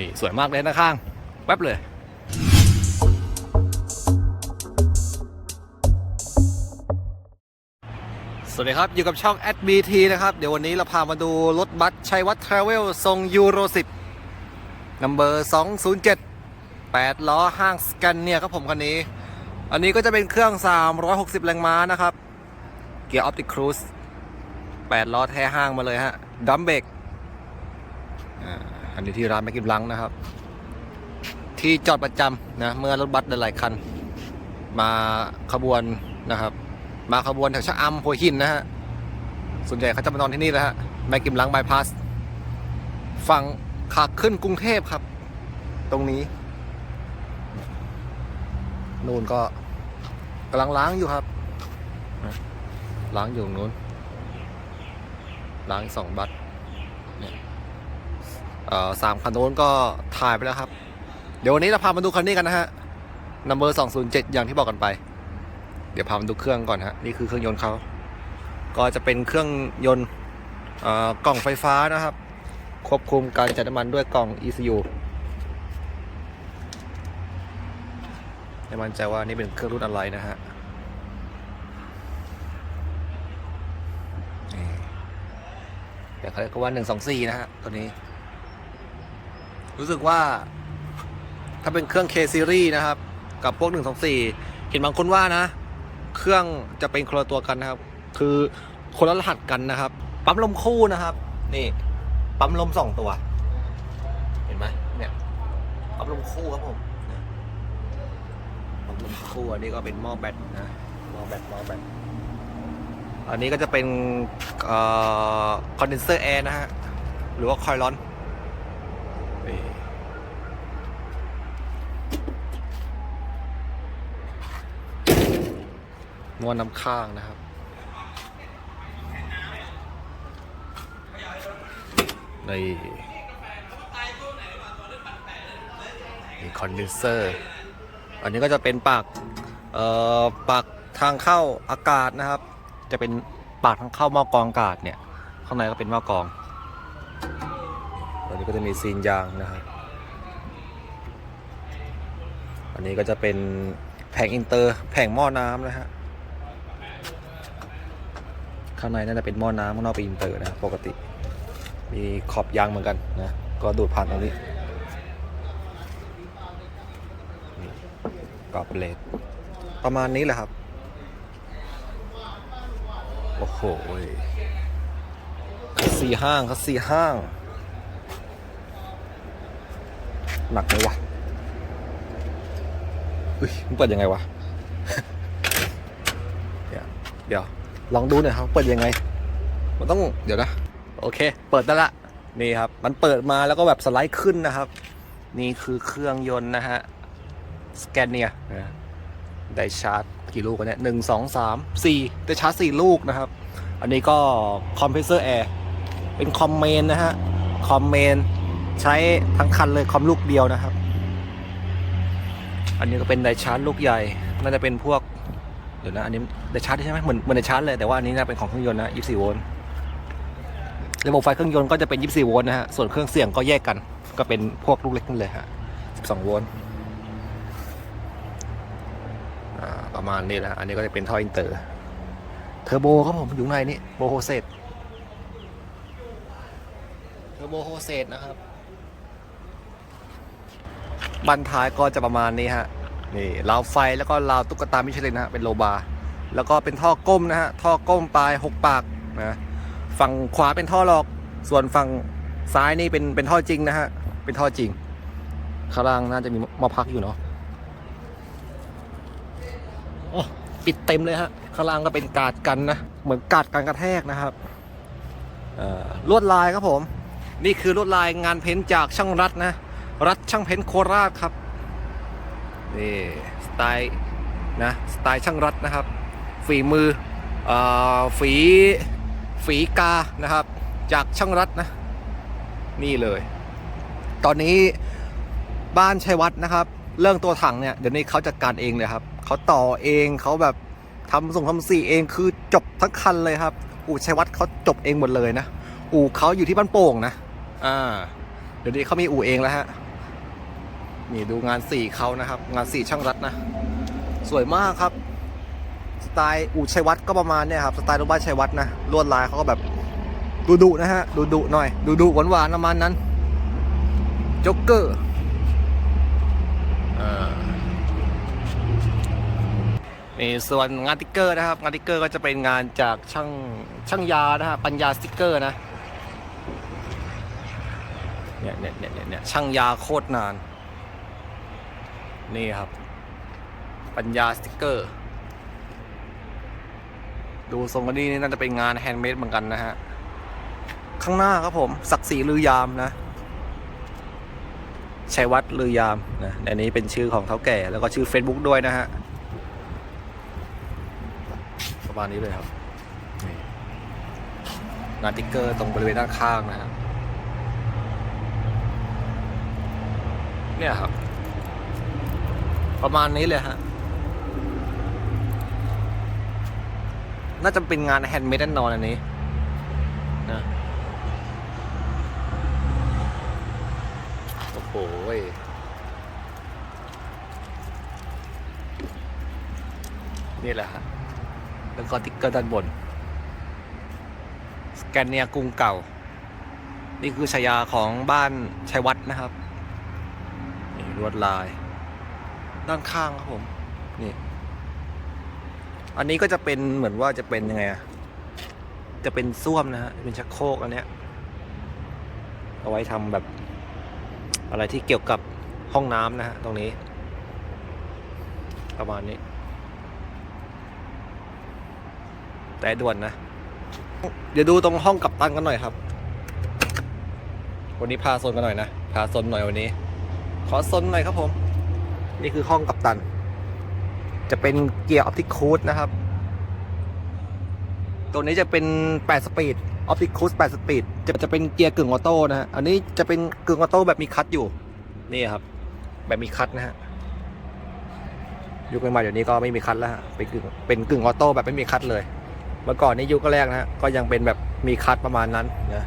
นี่สวยมากเลยนะข้าง แป๊บเลย สวัสดีครับ อยู่กับช่อง @bt นะครับ เดี๋ยววันนี้เราพามาดูรถบัสชัยวัฒน์ทราเวลทรงยูโร10นัมเบอร์ 207 8 ล้อห้างสแกนเนี่ยครับผมคันนี้ อันนี้ก็จะเป็นเครื่อง 360 แรงม้านะครับ เกียร์ออปติครูส8ล้อแท้ห้างมาเลยฮะดัมเบกอ่า อันนี้ที่ร้านแมกกิมลังนะครับ ที่จอดประจำนะเมื่อรถบัสหลายๆคัน มาขบวนนะครับ มาขบวนแถวชะอำหัวหินนะฮะส่วนใหญ่เขาจะมานอนที่นี่แหละฮะแมกกิมลังบายพาสฝั่งขาขึ้นกรุงเทพครับ ตรงนี้นู่นก็กำลังล้างอยู่ครับล้างอยู่นู้นล้างสองบัตร สามคันโน้นก็ถ่ายไปแล้วครับ เดี๋ยววันนี้เราพามาดูคันนี้กันนะฮะ number 207อย่างที่บอกกันไป เดี๋ยวพามาดูเครื่องก่อนฮะ นี่คือเครื่องยนต์เขา ก็จะเป็นเครื่องยนต์กล่องไฟฟ้านะครับ ควบคุมการจัดน้ำมันด้วยกล่อง ECU ไม่มั่นใจว่านี่เป็นเครื่องรุ่นอะไรนะฮะเดี๋ยวเขาเรียกว่าหนึ่งสองสี่นะฮะตัวนี้ รู้สึกว่า ถ้าเป็นเครื่อง K series นะครับ กับพวก 124 เห็นบางคนว่านะ เครื่องจะเป็นคนละตัวกันนะครับ คือคนละรหัสกันนะครับ ปั๊มลมคู่นะครับ นี่ ปั๊มลมสองตัว เห็นไหมเนี่ยปั๊มลมคู่ครับผมปั๊มลมคู่อันนี้ก็เป็นหม้อแบตนะหม้อแบตหม้อแบตอันนี้ก็จะเป็นคอนเดนเซอร์แอร์นะฮะ หรือว่าคอยล์ร้อน ม้วนน้ำข้างนะครับ นี่มีคอนเดนเซอร์ อันนี้ก็จะเป็นปากเอ่อปากทางเข้าอากาศนะครับ จะเป็นปากทางเข้าหม้อกรองอากาศเนี่ย ข้างในก็เป็นหม้อกรองอันนี้ก็จะมีซีนยางนะครับ อันนี้ก็จะเป็นแผงอินเตอร์แผงหม้อน้ำนะฮะ ข้างในน่าจะเป็นหม้อน้ำข้างนอกเป็นอินเตอร์นะปกติ มีขอบยางเหมือนกันนะก็ดูดผ่านตรงนี้กรอบเลดประมาณนี้แหละครับ โอ้โหคัสซีห้างคัสซีห้าง หนักไหมวะอุ้ยมันเปิดยังไงวะ เดี๋ยวเดี๋ยว ลองดูหน่อยครับ เปิดยังไง มันต้องเดี๋ยวนะ โอเค เปิดได้ละ นี่ครับ มันเปิดมาแล้วก็แบบสไลด์ขึ้นนะครับ นี่คือเครื่องยนต์นะฮะ สแกนเนียนะได้ชาร์จกี่ลูกกันเนี่ยหนึ่งสองสามสี่ได้ชาร์จสี่ลูกนะครับ อันนี้ก็คอมเพรสเซอร์แอร์ เป็นคอมเมนนะฮะ คอมเมนใช้ทั้งคันเลยคอมลูกเดียวนะครับ อันนี้ก็เป็นไดชาร์จลูกใหญ่ น่าจะเป็นพวก เดี๋ยวนะ อันนี้ไดชาร์จใช่ไหมเหมือนเหมือนไดชาร์จเลยแต่ว่าอันนี้น่าเป็นของเครื่องยนต์นะ 24 โวลต์ระบบไฟเครื่องยนต์ก็จะเป็น 24 โวลต์นะฮะ ส่วนเครื่องเสียงก็แยกกัน ก็เป็นพวกลูกเล็กนั่นเลยฮะ 12 โวลต์ประมาณนี้แหละอันนี้ก็จะเป็นท่ออินเตอร์เทอร์โบครับผมอยู่ในนี้โบโฮเซตเทอร์โบโฮเซตนะครับ บันท้ายก็จะประมาณนี้ฮะ นี่ราวไฟแล้วก็ราวตุ๊กตามิชลินนะฮะเป็นโลบาร์แล้วก็เป็นท่อก้มนะฮะท่อก้มปลายหกปากนะฝั่งขวาเป็นท่อหลอก ส่วนฝั่งซ้ายนี่เป็นเป็นท่อจริงนะฮะเป็นท่อจริง ข้างล่างน่าจะมีมอพักอยู่เนาะโอ้ปิดเต็มเลยฮะข้างล่างก็เป็นกาดกันนะเหมือนกาดกันกระแทกนะครับเอ่อลวดลายครับผม นี่คือลวดลายงานเพ้นจากช่างรัฐนะ รัฐช่างเพ้นโคราชครับ นี่สไตล์นะสไตล์ช่างรัฐนะครับ ฝีมืออฝีฝีกานะครับ จากช่างรัฐนะ นี่เลย ตอนนี้บ้านชัยวัฒน์นะครับ เรื่องตัวถังเนี่ยเดี๋ยวนี้เขาจัดการเองเลยครับเขาต่อเองเขาแบบทำส่งทำสีเองคือจบทั้งคันเลยครับ อู่ชัยวัฒน์เขาจบเองหมดเลยนะ อู่เขาอยู่ที่บ้านโป่งนะ อ่า เดี๋ยวนี้เขามีอู่เองแล้วฮะ นี่ดูงานสีเขานะครับ งานสีช่างรัดนะ สวยมากครับ สไตล์อูชัยวัฒน์ก็ประมาณเนี่ยครับ สไตล์รถบ้านชัยวัฒน์นะ ลวดลายเขาก็แบบดุดุนะฮะดุดุหน่อยดุดุหวานหวานๆประมาณนั้นจ็อกเกอร์นี่ส่วนงานติ๊กเกอร์นะครับ งานติ๊กเกอร์ก็จะเป็นงานจากช่างช่างยานะฮะ ปัญญาสติ๊กเกอร์นะ เนี่ยเนี่ยเนี่ยเนี่ยช่างยาโคตรนาน นี่ครับ ปัญญาสติ๊กเกอร์ ดูทรงกันนี่น่าจะเป็นงานแฮนด์เมดเหมือนกันนะฮะ ข้างหน้าครับผมศักดิ์ศรีลือยามนะชัยวัฒน์ลือยามนะอันนี้เป็นชื่อของเท่าแก่แล้วก็ชื่อ Facebook ด้วยนะฮะประมาณนี้เลยครับนี่งานติ๊กเกอร์ตรงบริเวณด้านข้างนะฮะเนี่ยครับ ประมาณนี้เลยฮะ น่าจะเป็นงานแฮนด์เมดแน่นอนอันนี้นะโอ้โหนี่แหละฮะ แล้วก็ติ๊กเกอร์ด้านบน สแกนเนียกรุงเก่า นี่คือฉายาของบ้านชัยวัฒน์นะครับ นี่ลวดลาย ด้านข้างครับผมนี่อันนี้ก็จะเป็นเหมือนว่าจะเป็นยังไงอะจะเป็นส้วมนะฮะเป็นชักโครกอันเนี้ยเอาไว้ทำแบบ อะไรที่เกี่ยวกับห้องน้ำนะฮะตรงนี้ ประมาณนี้ แต่ด่วนนะ เดี๋ยวดูตรงห้องกับตันกันหน่อยครับ วันนี้พาโซนกันหน่อยนะพาโซนหน่อยวันนี้ ขอโซนหน่อยครับผม นี่คือห้องกับตัน จะเป็นเกียร์ออปติคูดนะครับ ตัวนี้จะเป็น 8 สปีดออปติคูด8 สปีด จะจะเป็นเกียร์กึ่งออโต้นะฮะ อันนี้จะเป็นกึ่งออโต้แบบมีคัทอยู่ นี่ครับ แบบมีคัทนะฮะยุคใหม่ๆเดี๋ยวนี้ก็ไม่มีคัทแล้วฮะ เป็นกึ่งเป็นกึ่งออโต้แบบไม่มีคัทเลย เมื่อก่อนนี่ยุคแรกนะฮะ ก็ยังเป็นแบบมีคัทประมาณนั้นนะ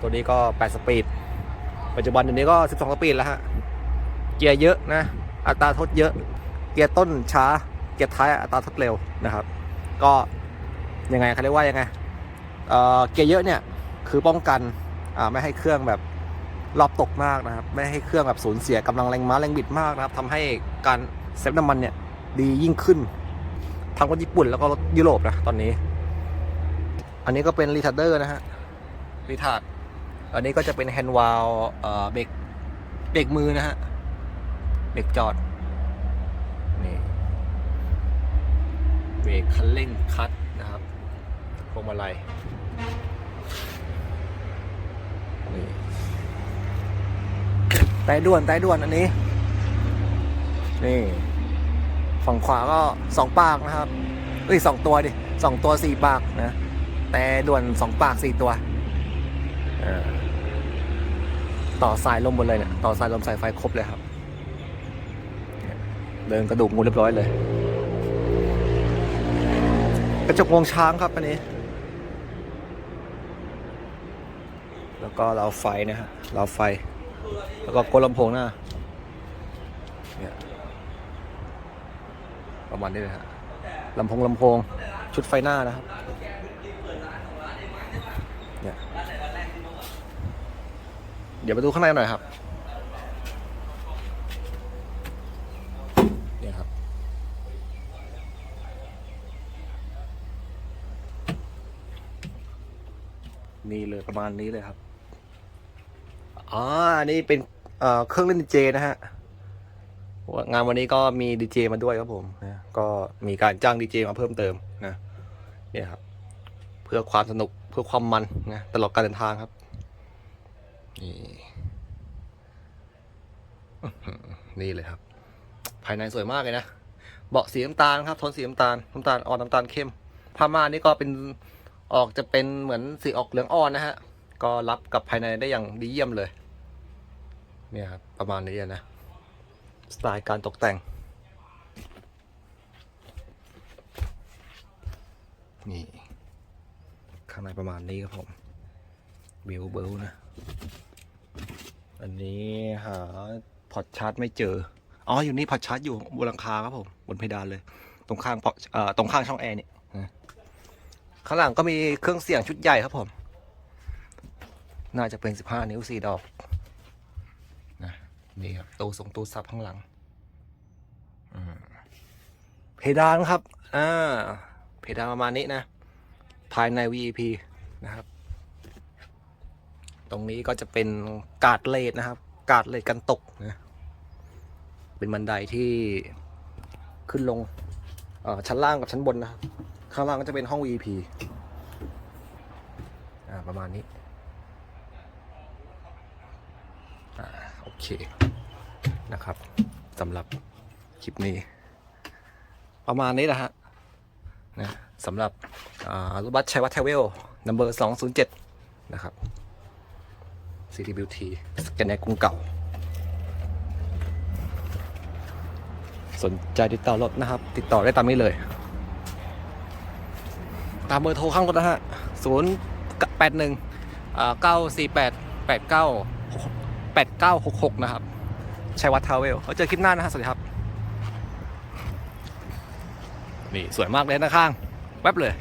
ตัวนี้ก็ 8 สปีด ปัจจุบันเดี๋ยวนี้ก็ 12 สปีดแล้วฮะ เกียร์เยอะนะ อัตราทดเยอะ เกียร์ต้นช้า เกียร์ท้ายอัตราทดเร็วนะครับ ก็ยังไงเขาเรียกว่ายังไงเเกียร์เยอะเนี่ยคือป้องกันไม่ให้เครื่องแบบรอบตกมากนะครับ ไม่ให้เครื่องแบบสูญเสียกำลังแรงม้าแรงบิดมากนะครับทำให้การเซฟน้ำมันเนี่ยดียิ่งขึ้นทั้งรถญี่ปุ่นแล้วก็รถยุโรปนะตอนนี้ อันนี้ก็เป็นรีทาร์เดอร์นะฮะรีทาร์ดอันนี้ก็จะเป็นแฮนด์วาลเบรกเบรกมือนะฮะ เบรกจอด นี่เบรกคันเร่งคัดนะครับพวงมาลัยนี่แต่ด่วนแต่ด่วนอันนี้ นี่ฝั่งขวาก็สองปากนะครับเอ้ยสองตัวดิสองตัวสี่ปากนะ แต่ด่วนสองปากสี่ตัวต่อสายลมบนเลยเนี่ยต่อสายลมสายไฟครบเลยครับ เดินกระดูกงูเรียบร้อยเลย กระจกวงช้างครับอันนี้ แล้วก็เราไฟนะฮะเราไฟ แล้วก็กนลำโพงหน้าเนี่ยประมาณนี้เลยฮะลำโพงลำโพง ชุดไฟหน้านะครับเนี่ยเดี๋ยวไปดูข้างในหน่อยครับ เนี่ยครับ นี่เลย ประมาณนี้เลยครับอ๋ออันนี้เป็นเครื่องเล่นดีเจนะฮะงานวันนี้ก็มีดีเจมาด้วยครับผมนะก็มีการจ้างดีเจมาเพิ่มเติมนะเนี่ยครับ เพื่อความสนุกเพื่อความมันนะตลอดการเดินทางครับนี่นี่เลยครับ ภายในสวยมากเลยนะเบาะสีน้ำตาลครับโทนสีน้ำตาลน้ำตาลอ่อนน้ำตาลเข้มผ้าม่านนี่ก็เป็น ออกจะเป็นเหมือนสีออกเหลืองอ่อนนะฮะ ก็รับกับภายในได้อย่างดีเยี่ยมเลย เนี่ยครับประมาณนี้นะ สไตล์การตกแต่ง นี่ ข้างในประมาณนี้ครับผมวิวเบิลนะ อันนี้หาพอร์ตชาร์จไม่เจอ อ๋อ อยู่นี่พอร์ตชาร์จอยู่บนหลังคาครับผม บนเพดานเลย ตรงข้างพอตรงข้างช่องแอร์เนี่ย ข้างหลังก็มีเครื่องเสียงชุดใหญ่ครับผม น่าจะเป็น 15 นิ้ว 4 ดอกนะนี่ครับตู้ส่งตู้ซับข้างหลังเพดานครับ อ่า เพดานประมาณนี้นะ ภายใน VEP นะครับ ตรงนี้ก็จะเป็นกาดเลดนะครับ กาดเลดกันตกนะ เป็นบันไดที่ขึ้นลงชั้นล่างกับชั้นบนนะครับ ข้างล่างก็จะเป็นห้อง VP อ่าประมาณนี้อ่าโอเคนะครับสำหรับคลิปนี้ ประมาณนี้แหละฮะนะสำหรับอ่ารถบัสชัยวัฒน์เทเวลนัมเบอร์สองศูนย์เจ็ดนะครับ CTBT สแกนในกรุงเก่า สนใจติดต่อรถนะครับ ติดต่อได้ตามนี้เลย ตามเบอร์โทรข้างรถนะฮะศูนย์แปดหนึ่งเก้าสี่แปดแปดเก้าแปดเก้าหกหกนะครับชัยวัฒน์ทาวเวลเราเจอคลิปหน้านะฮะ สวัสดีครับ นี่ สวยมากเลยนะข้าง แวบเลย